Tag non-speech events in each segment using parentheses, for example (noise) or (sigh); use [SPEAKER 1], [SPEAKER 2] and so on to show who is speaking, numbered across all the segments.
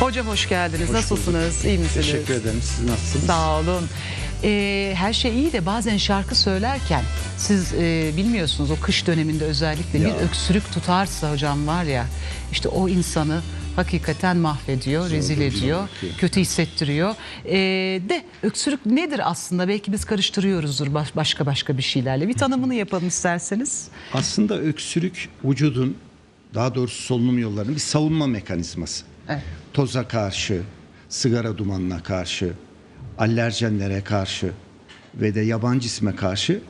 [SPEAKER 1] Hocam hoş geldiniz.
[SPEAKER 2] Hoş
[SPEAKER 1] Nasılsınız? İyi misiniz?
[SPEAKER 2] Teşekkür ederim. Siz nasılsınız?
[SPEAKER 1] Sağ olun. Ee, her şey iyi de bazen şarkı söylerken siz e, bilmiyorsunuz o kış döneminde özellikle
[SPEAKER 2] Ya.
[SPEAKER 1] bir öksürük tutarsa hocam var ya işte o insanı hakikaten mahvediyor,
[SPEAKER 2] Zor
[SPEAKER 1] rezil ediyor, kötü hissettiriyor. Ee, de öksürük nedir aslında? Belki biz karıştırıyoruzdur baş- başka başka bir şeylerle. Bir tanımını yapalım isterseniz.
[SPEAKER 2] Aslında öksürük vücudun daha doğrusu solunum yollarının bir savunma mekanizması.
[SPEAKER 1] Evet.
[SPEAKER 2] Toza karşı, sigara dumanına karşı, alerjenlere karşı ve de yabancı isme karşı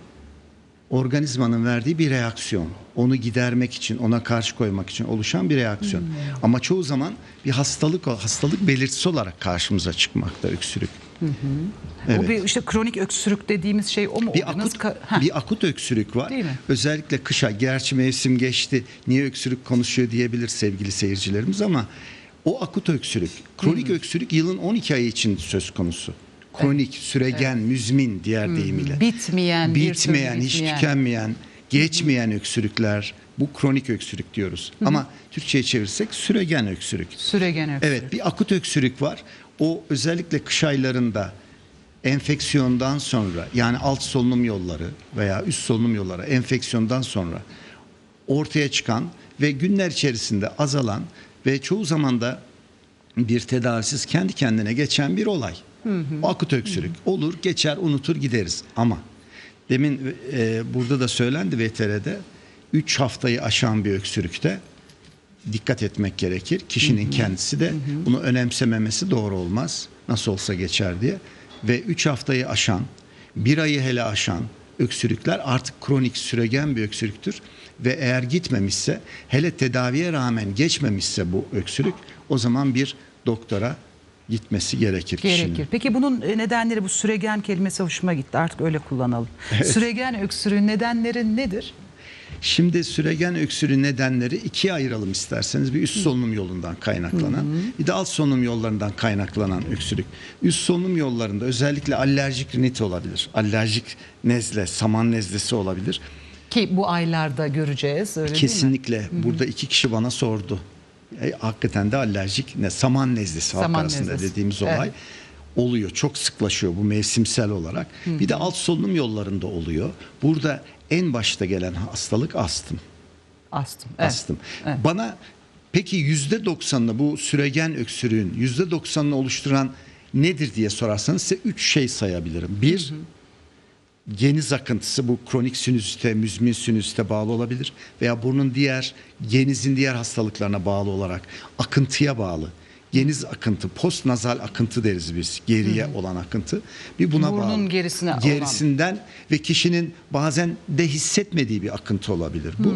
[SPEAKER 2] organizmanın verdiği bir reaksiyon. Onu gidermek için, ona karşı koymak için oluşan bir reaksiyon. Ama çoğu zaman bir hastalık hastalık belirtisi olarak karşımıza çıkmakta öksürük.
[SPEAKER 1] O
[SPEAKER 2] Evet.
[SPEAKER 1] bir işte kronik öksürük dediğimiz şey o mu?
[SPEAKER 2] Bir akut bir akut öksürük var.
[SPEAKER 1] Değil mi?
[SPEAKER 2] Özellikle kışa gerçi mevsim geçti. Niye öksürük konuşuyor diyebilir sevgili seyircilerimiz ama o akut öksürük, kronik öksürük yılın 12 ayı için söz konusu. Kronik, süregen, müzmin diğer deyimiyle.
[SPEAKER 1] Bitmeyen, bir
[SPEAKER 2] bitmeyen, hiç
[SPEAKER 1] bitmeyen.
[SPEAKER 2] tükenmeyen, geçmeyen öksürükler bu kronik öksürük diyoruz. Ama Türkçe'ye çevirsek süregen öksürük.
[SPEAKER 1] Süregen öksürük.
[SPEAKER 2] Evet bir akut öksürük var. O özellikle kış aylarında enfeksiyondan sonra yani alt solunum yolları veya üst solunum yolları enfeksiyondan sonra ortaya çıkan ve günler içerisinde azalan ve çoğu zaman da bir tedavisiz kendi kendine geçen bir olay. O akut öksürük olur geçer unutur gideriz ama demin e, burada da söylendi VTR'de 3 haftayı aşan bir öksürükte dikkat etmek gerekir. Kişinin kendisi de bunu önemsememesi doğru olmaz. Nasıl olsa geçer diye. Ve 3 haftayı aşan, bir ayı hele aşan öksürükler artık kronik süregen bir öksürüktür. Ve eğer gitmemişse, hele tedaviye rağmen geçmemişse bu öksürük, o zaman bir doktora gitmesi gerekir kişinin.
[SPEAKER 1] Gerekir. Peki bunun e, nedenleri bu süregen kelimesi hoşuma gitti. Artık öyle kullanalım. Süregen öksürüğün nedenleri nedir?
[SPEAKER 2] Şimdi süregen öksürüğü nedenleri ikiye ayıralım isterseniz. Bir üst solunum yolundan kaynaklanan, bir de alt solunum yollarından kaynaklanan öksürük. Üst solunum yollarında özellikle alerjik rinit olabilir. Alerjik nezle, saman nezlesi olabilir.
[SPEAKER 1] Ki bu aylarda göreceğiz öyle değil mi?
[SPEAKER 2] Kesinlikle. Burada iki kişi bana sordu. E, hakikaten de alerjik ne saman nezlesi halk
[SPEAKER 1] Saman
[SPEAKER 2] arasında
[SPEAKER 1] nezlesi.
[SPEAKER 2] dediğimiz olay
[SPEAKER 1] Evet.
[SPEAKER 2] oluyor. Çok sıklaşıyor bu mevsimsel olarak. Bir de alt solunum yollarında oluyor. Burada en başta gelen hastalık astım.
[SPEAKER 1] Astım. Evet.
[SPEAKER 2] astım.
[SPEAKER 1] Evet.
[SPEAKER 2] Bana peki yüzde doksanını bu süregen öksürüğün yüzde doksanını oluşturan nedir diye sorarsanız size üç şey sayabilirim. Bir, geniz akıntısı bu kronik sinüzite, müzmin sinüzite bağlı olabilir veya burnun diğer genizin diğer hastalıklarına bağlı olarak akıntıya bağlı. Geniz akıntı, postnazal akıntı deriz biz. Geriye olan akıntı. Bir buna
[SPEAKER 1] Burnun
[SPEAKER 2] bağlı.
[SPEAKER 1] gerisine olan.
[SPEAKER 2] gerisinden ve kişinin bazen de hissetmediği bir akıntı olabilir bu.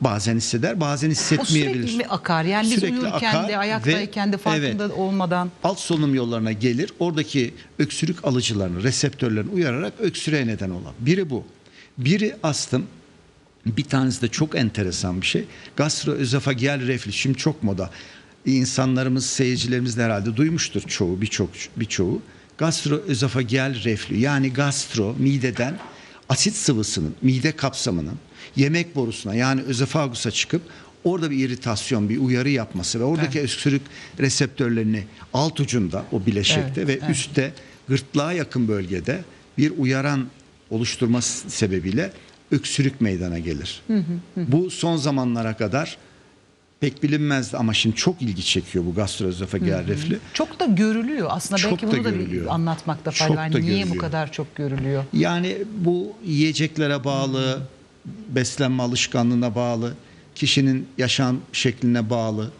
[SPEAKER 2] Bazen hisseder, bazen
[SPEAKER 1] O
[SPEAKER 2] hissetmeyebilir.
[SPEAKER 1] sürekli mi akar? Yani biz
[SPEAKER 2] Sürekli
[SPEAKER 1] uyurken
[SPEAKER 2] akar
[SPEAKER 1] de ayaktayken de
[SPEAKER 2] ve-
[SPEAKER 1] farkında
[SPEAKER 2] evet.
[SPEAKER 1] olmadan
[SPEAKER 2] alt solunum yollarına gelir. Oradaki öksürük alıcılarını, reseptörlerini uyararak öksürüğe neden olan. Biri bu. Biri astım. Bir tanesi de çok enteresan bir şey. Gastroözofageal reflüks. Şimdi çok moda. İnsanlarımız, seyircilerimiz de herhalde duymuştur çoğu, birçok birçoğu. Gastroözofageal reflü yani gastro mideden asit sıvısının mide kapsamının yemek borusuna yani özofagusa çıkıp orada bir iritasyon, bir uyarı yapması ve oradaki öksürük reseptörlerini alt ucunda o bileşekte
[SPEAKER 1] Evet,
[SPEAKER 2] ve
[SPEAKER 1] evet.
[SPEAKER 2] üstte gırtlağa yakın bölgede bir uyaran oluşturması sebebiyle öksürük meydana gelir. Bu son zamanlara kadar pek bilinmezdi ama şimdi çok ilgi çekiyor bu gastroözofageal reflü.
[SPEAKER 1] çok da görülüyor. Aslında
[SPEAKER 2] Çok
[SPEAKER 1] belki
[SPEAKER 2] da
[SPEAKER 1] bunu da
[SPEAKER 2] görülüyor.
[SPEAKER 1] anlatmakta
[SPEAKER 2] Çok
[SPEAKER 1] fayda var.
[SPEAKER 2] da
[SPEAKER 1] Niye bu
[SPEAKER 2] görülüyor.
[SPEAKER 1] kadar çok görülüyor?
[SPEAKER 2] Yani bu yiyeceklere bağlı, beslenme alışkanlığına bağlı, kişinin yaşam şekline bağlı.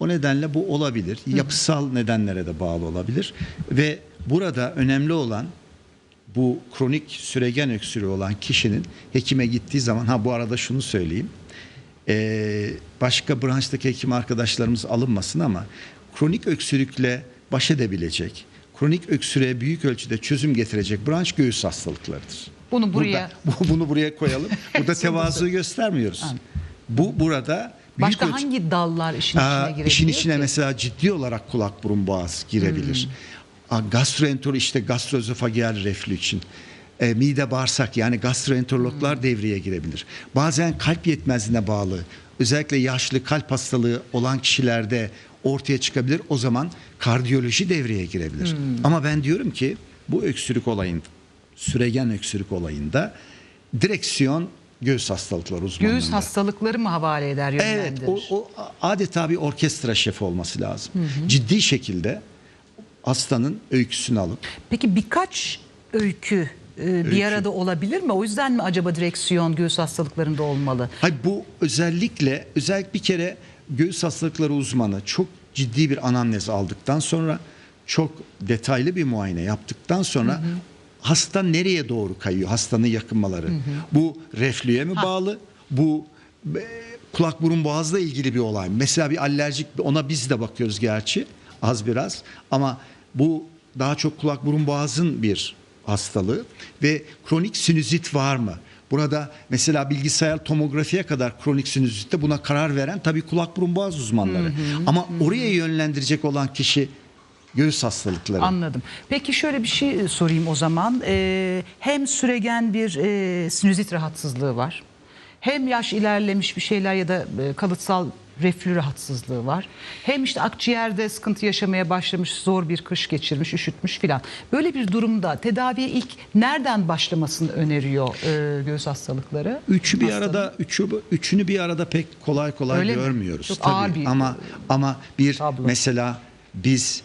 [SPEAKER 2] O nedenle bu olabilir. Yapısal nedenlere de bağlı olabilir. Ve burada önemli olan bu kronik süregen öksürüğü olan kişinin hekime gittiği zaman ha bu arada şunu söyleyeyim. Ee, başka branştaki hekim arkadaşlarımız alınmasın ama kronik öksürükle baş edebilecek, kronik öksürüğe büyük ölçüde çözüm getirecek branş göğüs hastalıklarıdır.
[SPEAKER 1] Bunu buraya
[SPEAKER 2] Burada, (laughs) bu- bunu buraya koyalım. Burada (laughs) tevazu göstermiyoruz. Bu burada
[SPEAKER 1] başka
[SPEAKER 2] ölçü-
[SPEAKER 1] hangi dallar işin
[SPEAKER 2] Aa,
[SPEAKER 1] içine girebiliyor
[SPEAKER 2] işin içine
[SPEAKER 1] ki?
[SPEAKER 2] mesela ciddi olarak kulak burun boğaz girebilir. Aa, gastroenterol işte gastroözofageal reflü için. E, mide bağırsak yani gastroenterologlar devreye girebilir. Bazen kalp yetmezliğine bağlı özellikle yaşlı kalp hastalığı olan kişilerde ortaya çıkabilir. O zaman kardiyoloji devreye girebilir.
[SPEAKER 1] Hmm.
[SPEAKER 2] Ama ben diyorum ki bu öksürük olayında, süregen öksürük olayında direksiyon göğüs hastalıkları uzmanlığında.
[SPEAKER 1] Göğüs hastalıkları mı havale eder,
[SPEAKER 2] Evet,
[SPEAKER 1] yönlendirir?
[SPEAKER 2] o, o adeta bir orkestra şefi olması lazım. Ciddi şekilde hastanın öyküsünü alıp
[SPEAKER 1] Peki birkaç öykü e, bir arada olabilir mi? O yüzden mi acaba direksiyon göğüs hastalıklarında olmalı?
[SPEAKER 2] Hayır bu özellikle özellikle bir kere göğüs hastalıkları uzmanı çok ciddi bir anamnez aldıktan sonra çok detaylı bir muayene yaptıktan sonra hasta nereye doğru kayıyor hastanın yakınmaları. Bu reflüye mi bağlı? Bu e, kulak burun boğazla ilgili bir olay. Mesela bir alerjik ona biz de bakıyoruz gerçi az biraz ama bu daha çok kulak burun boğazın bir hastalığı ve kronik sinüzit var mı? Burada mesela bilgisayar tomografiye kadar kronik sinüzitte buna karar veren tabii kulak burun boğaz uzmanları. Ama oraya yönlendirecek olan kişi göğüs hastalıkları.
[SPEAKER 1] Anladım. Peki şöyle bir şey sorayım o zaman. Ee, hem süregen bir e, sinüzit rahatsızlığı var. Hem yaş ilerlemiş bir şeyler ya da e, kalıtsal reflü rahatsızlığı var. Hem işte akciğerde sıkıntı yaşamaya başlamış, zor bir kış geçirmiş, üşütmüş filan. Böyle bir durumda tedaviye ilk nereden başlamasını öneriyor e, göğüs hastalıkları?
[SPEAKER 2] Üçü bir
[SPEAKER 1] Hastanın.
[SPEAKER 2] arada üçü üçünü bir arada pek kolay kolay
[SPEAKER 1] Öyle mi?
[SPEAKER 2] görmüyoruz
[SPEAKER 1] Çok
[SPEAKER 2] tabii.
[SPEAKER 1] ağır bir
[SPEAKER 2] ama ama bir
[SPEAKER 1] tablo.
[SPEAKER 2] mesela biz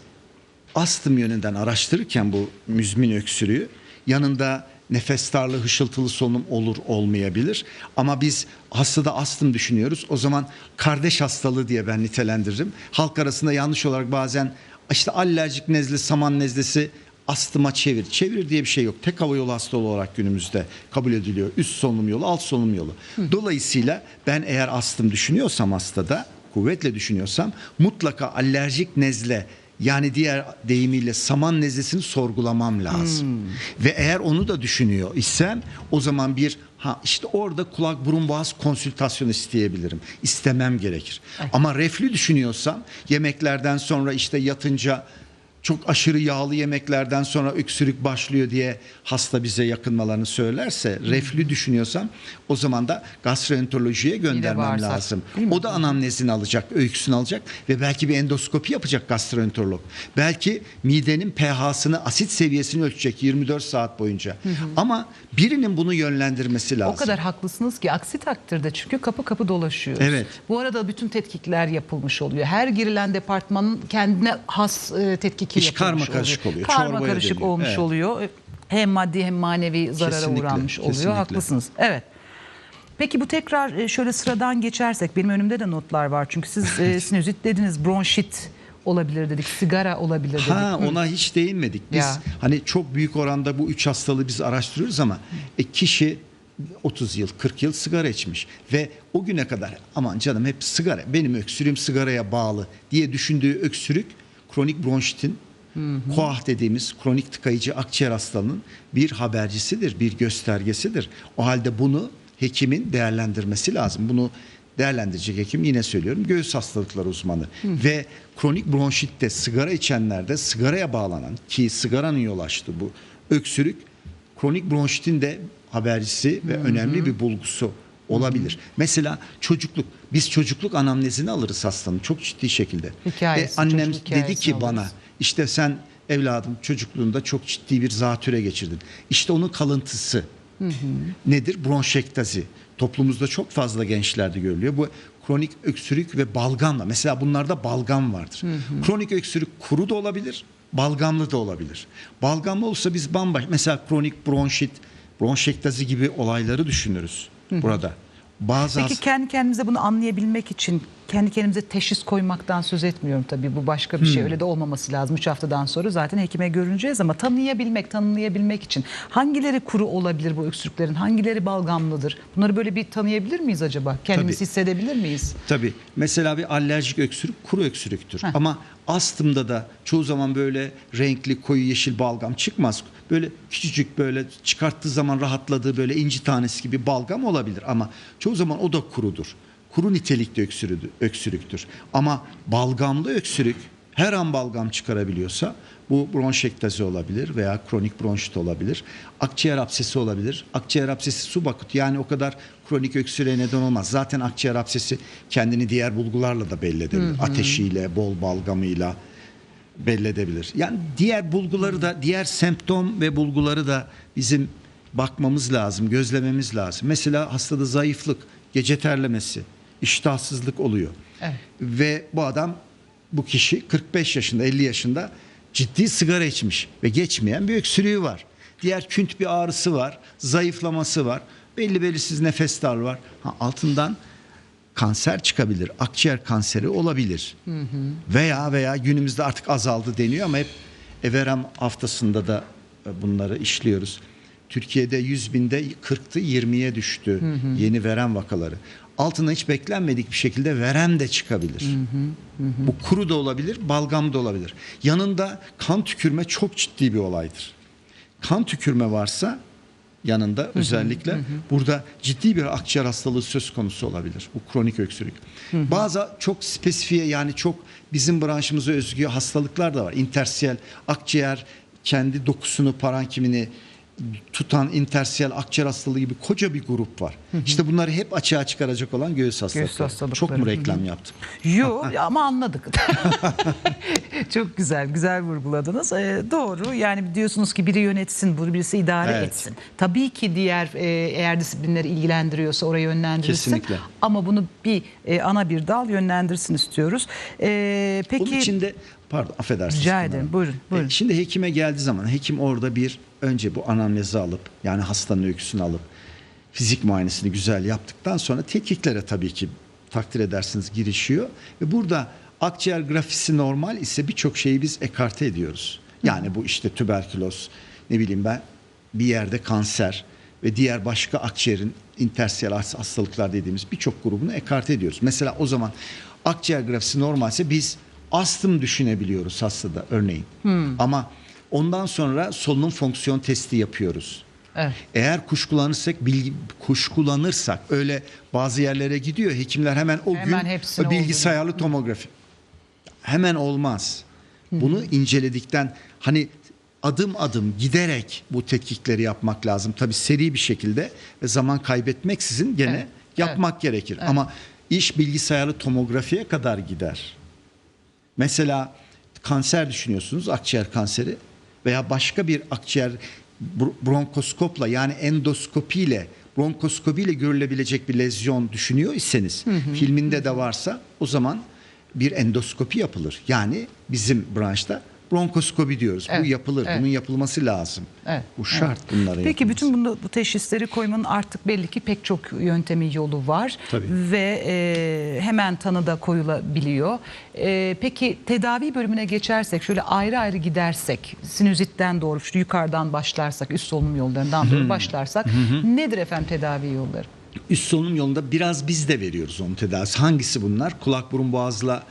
[SPEAKER 2] astım yönünden araştırırken bu müzmin öksürüğü yanında nefes darlığı, hışıltılı solunum olur olmayabilir. Ama biz hastada astım düşünüyoruz. O zaman kardeş hastalığı diye ben nitelendiririm. Halk arasında yanlış olarak bazen işte alerjik nezle, saman nezlesi astıma çevir. Çevir diye bir şey yok. Tek hava yolu hastalığı olarak günümüzde kabul ediliyor. Üst solunum yolu, alt solunum yolu. Dolayısıyla ben eğer astım düşünüyorsam hastada, kuvvetle düşünüyorsam mutlaka alerjik nezle yani diğer deyimiyle saman nezlesini sorgulamam lazım. Ve eğer onu da düşünüyor isem o zaman bir ha işte orada kulak burun boğaz konsültasyon isteyebilirim. İstemem gerekir. Ama reflü düşünüyorsam yemeklerden sonra işte yatınca çok aşırı yağlı yemeklerden sonra öksürük başlıyor diye hasta bize yakınmalarını söylerse reflü düşünüyorsam o zaman da gastroenterolojiye göndermem
[SPEAKER 1] bağırsak,
[SPEAKER 2] lazım. O da anamnezini alacak, öyküsünü alacak ve belki bir endoskopi yapacak gastroenterolog. Belki midenin pH'sını, asit seviyesini ölçecek 24 saat boyunca. Ama birinin bunu yönlendirmesi lazım.
[SPEAKER 1] O kadar haklısınız ki aksi takdirde çünkü kapı kapı dolaşıyoruz.
[SPEAKER 2] Evet.
[SPEAKER 1] Bu arada bütün tetkikler yapılmış oluyor. Her girilen departmanın kendine has e, tetkiki
[SPEAKER 2] İş
[SPEAKER 1] yapılmış
[SPEAKER 2] karmakarışık oluyor,
[SPEAKER 1] Karma
[SPEAKER 2] çorbaya
[SPEAKER 1] karışık
[SPEAKER 2] dönüyor.
[SPEAKER 1] olmuş
[SPEAKER 2] Evet.
[SPEAKER 1] oluyor. Hem maddi hem manevi zarara
[SPEAKER 2] Kesinlikle,
[SPEAKER 1] uğranmış oluyor.
[SPEAKER 2] kesinlikle.
[SPEAKER 1] Haklısınız. Evet. Peki bu tekrar e, şöyle sıradan geçersek benim önümde de notlar var. Çünkü siz e, sinüzit dediniz, bronşit olabilir dedik, sigara olabilir dedik.
[SPEAKER 2] Ha ona hiç değinmedik. Biz
[SPEAKER 1] Ya.
[SPEAKER 2] hani çok büyük oranda bu üç hastalığı biz araştırıyoruz ama e, kişi 30 yıl 40 yıl sigara içmiş ve o güne kadar aman canım hep sigara benim öksürüğüm sigaraya bağlı diye düşündüğü öksürük kronik bronşitin koah dediğimiz kronik tıkayıcı akciğer hastalığının bir habercisidir, bir göstergesidir. O halde bunu hekimin değerlendirmesi lazım. Bunu değerlendirecek hekim yine söylüyorum göğüs hastalıkları uzmanı ve kronik bronşitte sigara içenlerde sigaraya bağlanan ki sigaranın yol açtığı bu öksürük kronik bronşitin de habercisi ve önemli bir bulgusu olabilir. Mesela çocukluk biz çocukluk anamnezini alırız hastanın çok ciddi şekilde.
[SPEAKER 1] Hikayesi,
[SPEAKER 2] Ve annem dedi ki bana
[SPEAKER 1] alırız.
[SPEAKER 2] işte sen evladım çocukluğunda çok ciddi bir zatüre geçirdin. İşte onun kalıntısı nedir? Bronşektazi. Toplumumuzda çok fazla gençlerde görülüyor. Bu kronik öksürük ve balgamla. Mesela bunlarda balgam vardır. Kronik öksürük kuru da olabilir, balgamlı da olabilir. Balgamlı olsa biz bambaşka mesela kronik bronşit, bronşektazi gibi olayları düşünürüz burada. Bazı
[SPEAKER 1] Peki kendi kendimize bunu anlayabilmek için kendi kendimize teşhis koymaktan söz etmiyorum tabii. Bu başka bir şey. Öyle de olmaması lazım. 3 haftadan sonra zaten hekime görüneceğiz ama tanıyabilmek, tanımlayabilmek için hangileri kuru olabilir bu öksürüklerin? Hangileri balgamlıdır? Bunları böyle bir tanıyabilir miyiz acaba? Kendimiz
[SPEAKER 2] Tabii.
[SPEAKER 1] hissedebilir miyiz?
[SPEAKER 2] Tabii. Mesela bir alerjik öksürük kuru öksürüktür. Ama astımda da çoğu zaman böyle renkli koyu yeşil balgam çıkmaz. Böyle küçücük böyle çıkarttığı zaman rahatladığı böyle inci tanesi gibi balgam olabilir. Ama çoğu zaman o da kurudur. Kuru nitelikli öksürüdü- öksürüktür. Ama balgamlı öksürük her an balgam çıkarabiliyorsa bu bronşektazi olabilir veya kronik bronşit olabilir. Akciğer absesi olabilir. Akciğer absesi subakut yani o kadar kronik öksürüğe neden olmaz. Zaten akciğer absesi kendini diğer bulgularla da belli edebilir. Ateşiyle, bol balgamıyla belli edebilir. Yani diğer bulguları da diğer semptom ve bulguları da bizim bakmamız lazım, gözlememiz lazım. Mesela hastada zayıflık, gece terlemesi, iştahsızlık oluyor.
[SPEAKER 1] Evet.
[SPEAKER 2] Ve bu adam bu kişi 45 yaşında, 50 yaşında ciddi sigara içmiş ve geçmeyen bir öksürüğü var. Diğer künt bir ağrısı var, zayıflaması var, belli belirsiz nefes darlığı var. Ha, altından kanser çıkabilir. Akciğer kanseri olabilir. Veya veya günümüzde artık azaldı deniyor ama hep Everem haftasında da e, bunları işliyoruz. Türkiye'de 100 binde 40'tı 20'ye düştü yeni verem vakaları. Altına hiç beklenmedik bir şekilde verem de çıkabilir. Bu kuru da olabilir, balgam da olabilir. Yanında kan tükürme çok ciddi bir olaydır. Kan tükürme varsa yanında özellikle burada ciddi bir akciğer hastalığı söz konusu olabilir. Bu kronik öksürük. Bazı çok spesifiye yani çok bizim branşımıza özgü hastalıklar da var. İntersiyel akciğer kendi dokusunu parankimini tutan intersiyel akciğer hastalığı gibi koca bir grup var. İşte bunları hep açığa çıkaracak olan göğüs hastalıkları.
[SPEAKER 1] hastalıkları.
[SPEAKER 2] Çok mu reklam yaptım?
[SPEAKER 1] Yo (laughs) ama anladık. (laughs) Çok güzel, güzel vurguladınız. Ee, doğru. Yani diyorsunuz ki biri yönetsin, birisi idare
[SPEAKER 2] Evet.
[SPEAKER 1] etsin. Tabii ki diğer e, eğer disiplinleri ilgilendiriyorsa oraya yönlendirilsin.
[SPEAKER 2] Kesinlikle.
[SPEAKER 1] Ama bunu bir e, ana bir dal yönlendirsin istiyoruz. Ee, peki
[SPEAKER 2] Onun için de pardon affedersiniz.
[SPEAKER 1] Rica ederim,
[SPEAKER 2] Hanım.
[SPEAKER 1] buyurun, buyurun.
[SPEAKER 2] E, Şimdi hekime geldiği zaman hekim orada bir önce bu anamnezi alıp yani hastanın öyküsünü alıp fizik muayenesini güzel yaptıktan sonra tetkiklere tabii ki takdir edersiniz girişiyor ve burada akciğer grafisi normal ise birçok şeyi biz ekarte ediyoruz. Yani bu işte tüberküloz ne bileyim ben bir yerde kanser ve diğer başka akciğerin intersiyel hastalıklar dediğimiz birçok grubunu ekarte ediyoruz. Mesela o zaman akciğer grafisi normalse biz astım düşünebiliyoruz hastada örneğin. Ama ondan sonra solunum fonksiyon testi yapıyoruz.
[SPEAKER 1] Evet.
[SPEAKER 2] Eğer kuşkulanırsak bilgi, kuşkulanırsak öyle bazı yerlere gidiyor hekimler hemen o
[SPEAKER 1] Hemen
[SPEAKER 2] gün bilgisayarlı tomografi. Hemen olmaz. Bunu inceledikten hani adım adım giderek bu tetkikleri yapmak lazım. Tabii seri bir şekilde ve zaman kaybetmeksizin gene
[SPEAKER 1] Evet,
[SPEAKER 2] yapmak gerekir. Ama iş bilgisayarlı tomografiye kadar gider. Mesela kanser düşünüyorsunuz, akciğer kanseri veya başka bir akciğer br- bronkoskopla yani endoskopiyle bronkoskopiyle görülebilecek bir lezyon düşünüyor iseniz filminde de varsa o zaman bir endoskopi yapılır. Yani bizim branşta bronkoskopi diyoruz.
[SPEAKER 1] Evet,
[SPEAKER 2] Bu yapılır.
[SPEAKER 1] evet.
[SPEAKER 2] Bunun yapılması lazım.
[SPEAKER 1] Evet,
[SPEAKER 2] Bu şart bunların
[SPEAKER 1] Peki
[SPEAKER 2] yapılması.
[SPEAKER 1] bütün bunu, bu teşhisleri koymanın artık belli ki pek çok yöntemi yolu var
[SPEAKER 2] Tabii.
[SPEAKER 1] ve e, hemen tanıda koyulabiliyor. E, peki tedavi bölümüne geçersek şöyle ayrı ayrı gidersek sinüzitten doğru şu yukarıdan başlarsak üst solunum yollarından doğru başlarsak nedir efendim tedavi yolları?
[SPEAKER 2] Üst solunum yolunda biraz biz de veriyoruz onun tedavisi. Hangisi bunlar? Kulak burun boğazla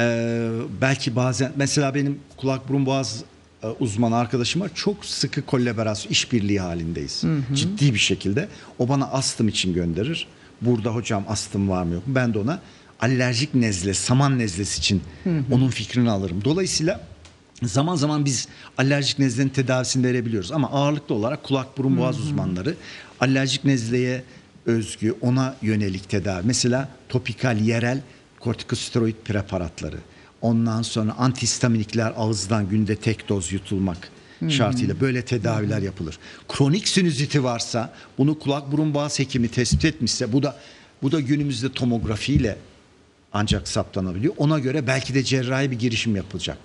[SPEAKER 2] e, belki bazen mesela benim kulak burun boğaz e, uzmanı arkadaşım var. Çok sıkı kolaborasyon, işbirliği halindeyiz. Ciddi bir şekilde. O bana astım için gönderir. Burada hocam astım var mı yok mu? Ben de ona alerjik nezle, saman nezlesi için onun fikrini alırım. Dolayısıyla Zaman zaman biz alerjik nezlenin tedavisini verebiliyoruz ama ağırlıklı olarak kulak burun boğaz uzmanları alerjik nezleye özgü ona yönelik tedavi. Mesela topikal yerel kortikosteroid preparatları. Ondan sonra antihistaminikler ağızdan günde tek doz yutulmak şartıyla böyle tedaviler yapılır. Kronik sinüziti varsa bunu kulak burun boğaz hekimi tespit etmişse bu da bu da günümüzde tomografiyle ancak saptanabiliyor. Ona göre belki de cerrahi bir girişim yapılacak.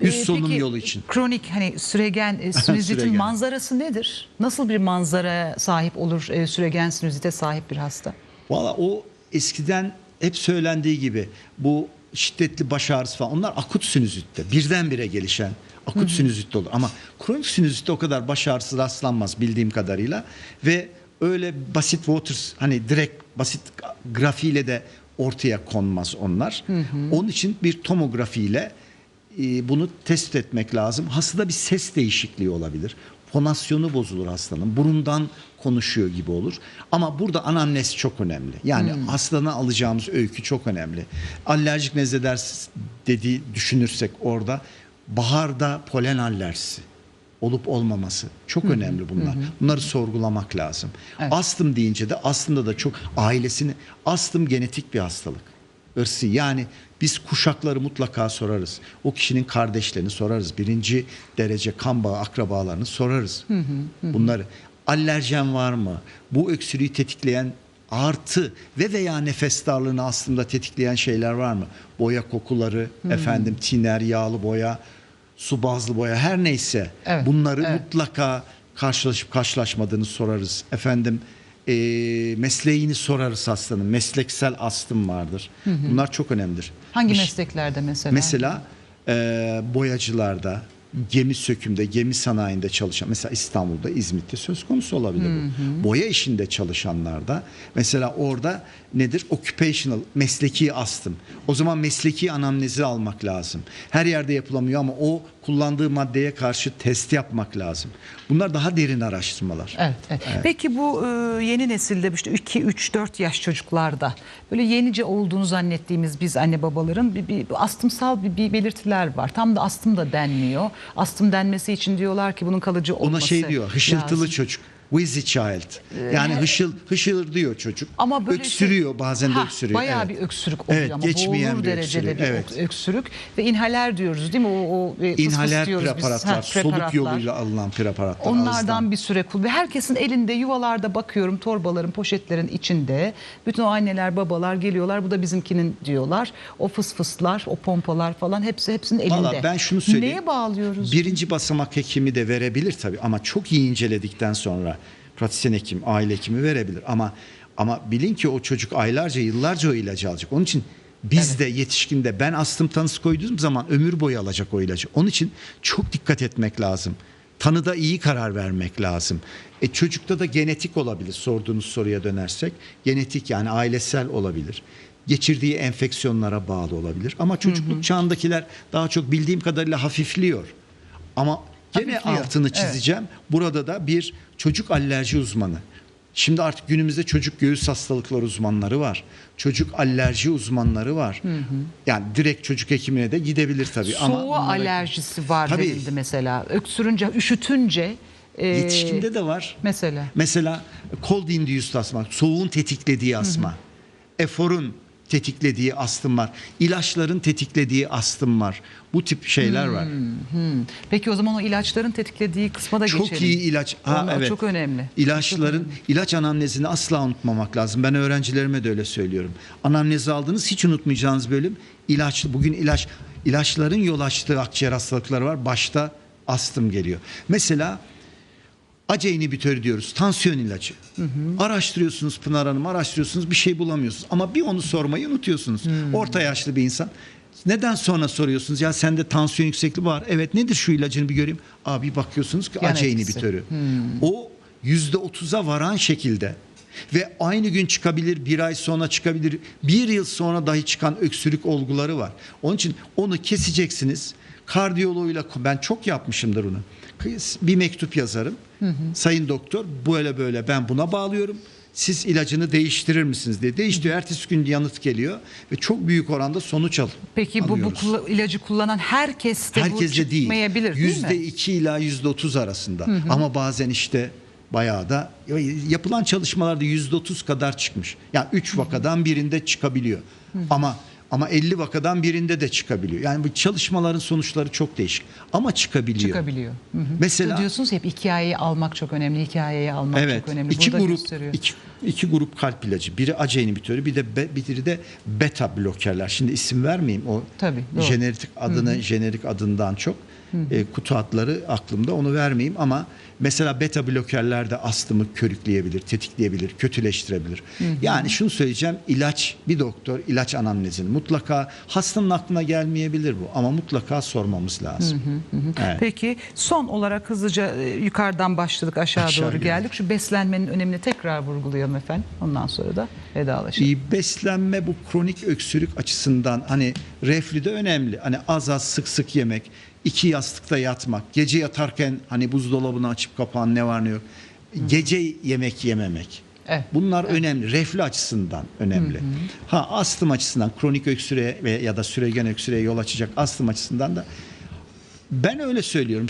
[SPEAKER 2] Üst
[SPEAKER 1] Ee,
[SPEAKER 2] solunum
[SPEAKER 1] peki,
[SPEAKER 2] yolu için.
[SPEAKER 1] Kronik hani süregen e, (laughs) sinüzitin
[SPEAKER 2] Süregen.
[SPEAKER 1] manzarası nedir? Nasıl bir manzara sahip olur e, süregen sinüzite sahip bir hasta?
[SPEAKER 2] Valla o eskiden hep söylendiği gibi bu şiddetli baş ağrısı falan onlar akut sinüzitte birdenbire gelişen akut sinüzitte olur. Ama kronik sinüzitte o kadar baş ağrısı rastlanmaz bildiğim kadarıyla ve öyle basit waters hani direkt basit grafiyle de ortaya konmaz onlar. Onun için bir tomografiyle e, bunu tespit etmek lazım. Hastada bir ses değişikliği olabilir. Fonasyonu bozulur hastanın. Burundan konuşuyor gibi olur. Ama burada anamnez çok önemli. Yani hastadan alacağımız öykü çok önemli. Alerjik nezle ders dediği düşünürsek orada baharda polen alerjisi olup olmaması çok önemli bunlar. Bunları sorgulamak lazım.
[SPEAKER 1] Evet.
[SPEAKER 2] Astım deyince de aslında da çok ailesini astım genetik bir hastalık. Irsi yani biz kuşakları mutlaka sorarız. O kişinin kardeşlerini sorarız. Birinci derece kan bağı akrabalarını sorarız. Bunları alerjen var mı? Bu öksürüğü tetikleyen artı ve veya nefes darlığını aslında tetikleyen şeyler var mı? Boya kokuları, efendim tiner, yağlı boya, su bazlı boya her neyse
[SPEAKER 1] Evet,
[SPEAKER 2] bunları
[SPEAKER 1] evet.
[SPEAKER 2] mutlaka karşılaşıp karşılaşmadığını sorarız. Efendim e, mesleğini sorarız hastanın. Mesleksel astım vardır. Bunlar çok önemlidir.
[SPEAKER 1] Hangi mesleklerde mesela?
[SPEAKER 2] Mesela e, boyacılarda, gemi sökümde, gemi sanayinde çalışan mesela İstanbul'da, İzmit'te söz konusu olabilir bu. Boya işinde çalışanlarda mesela orada nedir? Occupational, mesleki astım. O zaman mesleki anamnezi almak lazım. Her yerde yapılamıyor ama o kullandığı maddeye karşı test yapmak lazım. Bunlar daha derin araştırmalar.
[SPEAKER 1] Evet, evet. Peki bu e, yeni nesilde işte 2 3 4 yaş çocuklarda böyle yenice olduğunu zannettiğimiz biz anne babaların bir, bir astımsal bir, bir belirtiler var. Tam da astım da denmiyor. Astım denmesi için diyorlar ki bunun kalıcı olması.
[SPEAKER 2] Ona şey diyor, hışıltılı
[SPEAKER 1] lazım.
[SPEAKER 2] çocuk. Wheezy child. Yani hışıl hışır diyor çocuk.
[SPEAKER 1] Ama böyle
[SPEAKER 2] öksürüyor
[SPEAKER 1] şey-
[SPEAKER 2] bazen de
[SPEAKER 1] Ha,
[SPEAKER 2] öksürüyor.
[SPEAKER 1] Bayağı
[SPEAKER 2] evet.
[SPEAKER 1] bir öksürük oluyor
[SPEAKER 2] Evet,
[SPEAKER 1] ama
[SPEAKER 2] geçmeyen
[SPEAKER 1] boğulur
[SPEAKER 2] bir
[SPEAKER 1] derecede
[SPEAKER 2] öksürük,
[SPEAKER 1] bir
[SPEAKER 2] evet.
[SPEAKER 1] öksürük ve inhaler diyoruz değil mi? O, o e,
[SPEAKER 2] İnhaler preparatlar,
[SPEAKER 1] Ha,
[SPEAKER 2] soluk
[SPEAKER 1] preparatlar.
[SPEAKER 2] yoluyla alınan preparatlar.
[SPEAKER 1] Onlardan
[SPEAKER 2] ağızdan.
[SPEAKER 1] bir süre kul ve herkesin elinde yuvalarda bakıyorum torbaların poşetlerin içinde bütün o anneler babalar geliyorlar bu da bizimkinin diyorlar o fıs fıslar o pompalar falan hepsi hepsinin elinde.
[SPEAKER 2] Valla ben şunu söyleyeyim.
[SPEAKER 1] Neye bağlıyoruz?
[SPEAKER 2] Birinci basamak hekimi de verebilir tabii ama çok iyi inceledikten sonra pratisyen hekim, aile hekimi verebilir ama ama bilin ki o çocuk aylarca, yıllarca o ilacı alacak. Onun için biz de yetişkinde ben astım tanısı koyduğum zaman ömür boyu alacak o ilacı. Onun için çok dikkat etmek lazım. Tanıda iyi karar vermek lazım. E çocukta da genetik olabilir sorduğunuz soruya dönersek. Genetik yani ailesel olabilir. Geçirdiği enfeksiyonlara bağlı olabilir. Ama çocukluk çağındakiler daha çok bildiğim kadarıyla hafifliyor. Ama gene altını
[SPEAKER 1] evet.
[SPEAKER 2] çizeceğim. Burada da bir çocuk alerji uzmanı. Şimdi artık günümüzde çocuk göğüs hastalıkları uzmanları var. Çocuk alerji uzmanları var. Yani direkt çocuk hekimine de gidebilir tabii. ama
[SPEAKER 1] Soğuğa
[SPEAKER 2] bunlara-
[SPEAKER 1] alerjisi var
[SPEAKER 2] Tabii.
[SPEAKER 1] denildi mesela. Öksürünce, üşütünce. e,
[SPEAKER 2] Yetişkinde de var.
[SPEAKER 1] Mesela.
[SPEAKER 2] Mesela cold induced asma, soğuğun tetiklediği asma. Eforun tetiklediği astım var. İlaçların tetiklediği astım var. Bu tip şeyler var.
[SPEAKER 1] Hmm. Peki o zaman o ilaçların tetiklediği kısma da
[SPEAKER 2] Çok
[SPEAKER 1] geçelim.
[SPEAKER 2] iyi ilaç. Ha,
[SPEAKER 1] Onlar
[SPEAKER 2] evet.
[SPEAKER 1] çok önemli.
[SPEAKER 2] İlaçların ilaç anamnezini asla unutmamak lazım. Ben öğrencilerime de öyle söylüyorum. Anamnezi aldınız hiç unutmayacağınız bölüm ilaçlı. Bugün ilaç ilaçların yol açtığı akciğer hastalıkları var. Başta astım geliyor. Mesela ACE inhibitörü diyoruz. Tansiyon ilacı. Araştırıyorsunuz Pınar Hanım, araştırıyorsunuz bir şey bulamıyorsunuz. Ama bir onu sormayı unutuyorsunuz. Orta yaşlı bir insan. Neden sonra soruyorsunuz? Ya sende tansiyon yüksekliği var. Evet nedir şu ilacını bir göreyim. Abi bakıyorsunuz ki
[SPEAKER 1] Yan
[SPEAKER 2] ACE
[SPEAKER 1] etkisi.
[SPEAKER 2] inhibitörü. O yüzde otuza varan şekilde ve aynı gün çıkabilir, bir ay sonra çıkabilir, bir yıl sonra dahi çıkan öksürük olguları var. Onun için onu keseceksiniz. Kardiyoloğuyla ben çok yapmışımdır onu. Bir mektup yazarım. Sayın doktor böyle böyle ben buna bağlıyorum. Siz ilacını değiştirir misiniz diye. Değiştiriyor. Ertesi gün yanıt geliyor ve çok büyük oranda sonuç al.
[SPEAKER 1] Peki bu, bu
[SPEAKER 2] alıyoruz.
[SPEAKER 1] kulla- ilacı kullanan herkes de bu
[SPEAKER 2] Herkes de değil.
[SPEAKER 1] çıkmayabilir değil
[SPEAKER 2] Yüzde
[SPEAKER 1] mi?
[SPEAKER 2] iki ila yüzde otuz arasında. Ama bazen işte bayağı da yapılan çalışmalarda yüzde otuz kadar çıkmış. Yani üç vakadan birinde çıkabiliyor. Ama ama 50 vakadan birinde de çıkabiliyor. Yani bu çalışmaların sonuçları çok değişik. Ama çıkabiliyor.
[SPEAKER 1] Çıkabiliyor. Hı hı.
[SPEAKER 2] Mesela
[SPEAKER 1] diyorsunuz ya, hep hikayeyi almak çok önemli, hikayeyi almak
[SPEAKER 2] Evet.
[SPEAKER 1] çok önemli.
[SPEAKER 2] İki
[SPEAKER 1] Burada
[SPEAKER 2] grup
[SPEAKER 1] gösteriyor.
[SPEAKER 2] iki, iki grup kalp ilacı. Biri ACE inhibitörü, bir de be, biri de beta blokerler. Şimdi isim vermeyeyim. O
[SPEAKER 1] Tabii, doğru.
[SPEAKER 2] jenerik adını jenerik adından çok e, kutu adları aklımda. Onu vermeyeyim ama mesela beta blokerler de astımı körükleyebilir, tetikleyebilir, kötüleştirebilir. Yani şunu söyleyeceğim. ilaç bir doktor ilaç anamnezini mutlaka hastanın aklına gelmeyebilir bu ama mutlaka sormamız lazım. Evet.
[SPEAKER 1] Peki son olarak hızlıca e, yukarıdan başladık aşağı,
[SPEAKER 2] Aşağı
[SPEAKER 1] doğru
[SPEAKER 2] geldik.
[SPEAKER 1] geldik. Şu beslenmenin önemini tekrar vurgulayalım. efendim. Ondan sonra da vedalaşalım.
[SPEAKER 2] İyi beslenme bu kronik öksürük açısından hani reflü de önemli. Hani az az sık sık yemek, iki yastıkta yatmak, gece yatarken hani buzdolabını açıp kapağın ne var ne yok. Gece yemek yememek.
[SPEAKER 1] Evet.
[SPEAKER 2] Bunlar önemli. Reflü açısından önemli. Ha astım açısından kronik öksürüğe ve ya da süregen öksürüğe yol açacak astım açısından da ben öyle söylüyorum.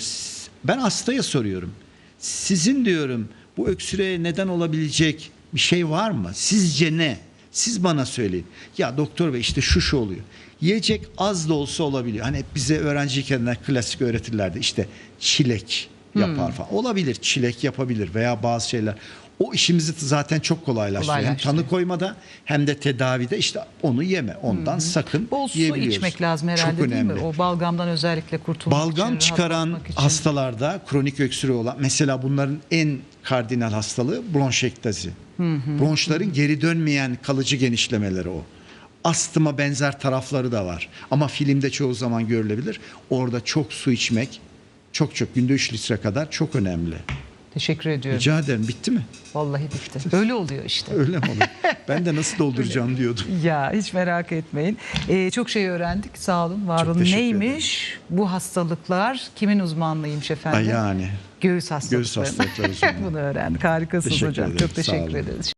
[SPEAKER 2] Ben hastaya soruyorum. Sizin diyorum bu öksürüğe neden olabilecek bir şey var mı? Sizce ne? Siz bana söyleyin. Ya doktor bey işte şu şu oluyor. Yiyecek az da olsa olabiliyor. Hani hep bize öğrenciyken de klasik öğretirlerdi. İşte çilek yapar falan. Olabilir çilek yapabilir veya bazı şeyler. O işimizi zaten çok kolaylaştırıyor. Hem
[SPEAKER 1] Kolaylaştırıyor.
[SPEAKER 2] tanı koymada hem de tedavide işte onu yeme. Ondan sakın
[SPEAKER 1] Bol su içmek lazım herhalde
[SPEAKER 2] Çok
[SPEAKER 1] değil mi?
[SPEAKER 2] önemli.
[SPEAKER 1] O balgamdan özellikle kurtulmak
[SPEAKER 2] Balgam
[SPEAKER 1] için,
[SPEAKER 2] çıkaran
[SPEAKER 1] için.
[SPEAKER 2] hastalarda kronik öksürüğü olan mesela bunların en kardinal hastalığı bronşektazi. Bronşların geri dönmeyen kalıcı genişlemeleri o. Astıma benzer tarafları da var. Ama filmde çoğu zaman görülebilir. Orada çok su içmek, çok çok günde 3 litre kadar çok önemli.
[SPEAKER 1] Teşekkür ediyorum.
[SPEAKER 2] Rica ederim bitti mi?
[SPEAKER 1] Vallahi bitti. (laughs) Öyle oluyor işte.
[SPEAKER 2] Öyle mi olur? (laughs) ben de nasıl dolduracağım diyordum.
[SPEAKER 1] Ya hiç merak etmeyin. Ee, çok şey öğrendik. Sağ olun, var
[SPEAKER 2] Çok
[SPEAKER 1] olun. Neymiş bu hastalıklar? Kimin uzmanlığıymış efendim?
[SPEAKER 2] Ay yani
[SPEAKER 1] Göğüs hastalıkları.
[SPEAKER 2] göğüs hastalıkları. (laughs)
[SPEAKER 1] Bunu öğrendik. Harikasınız
[SPEAKER 2] Teşekkür
[SPEAKER 1] hocam.
[SPEAKER 2] ederim.
[SPEAKER 1] Çok teşekkür ederiz.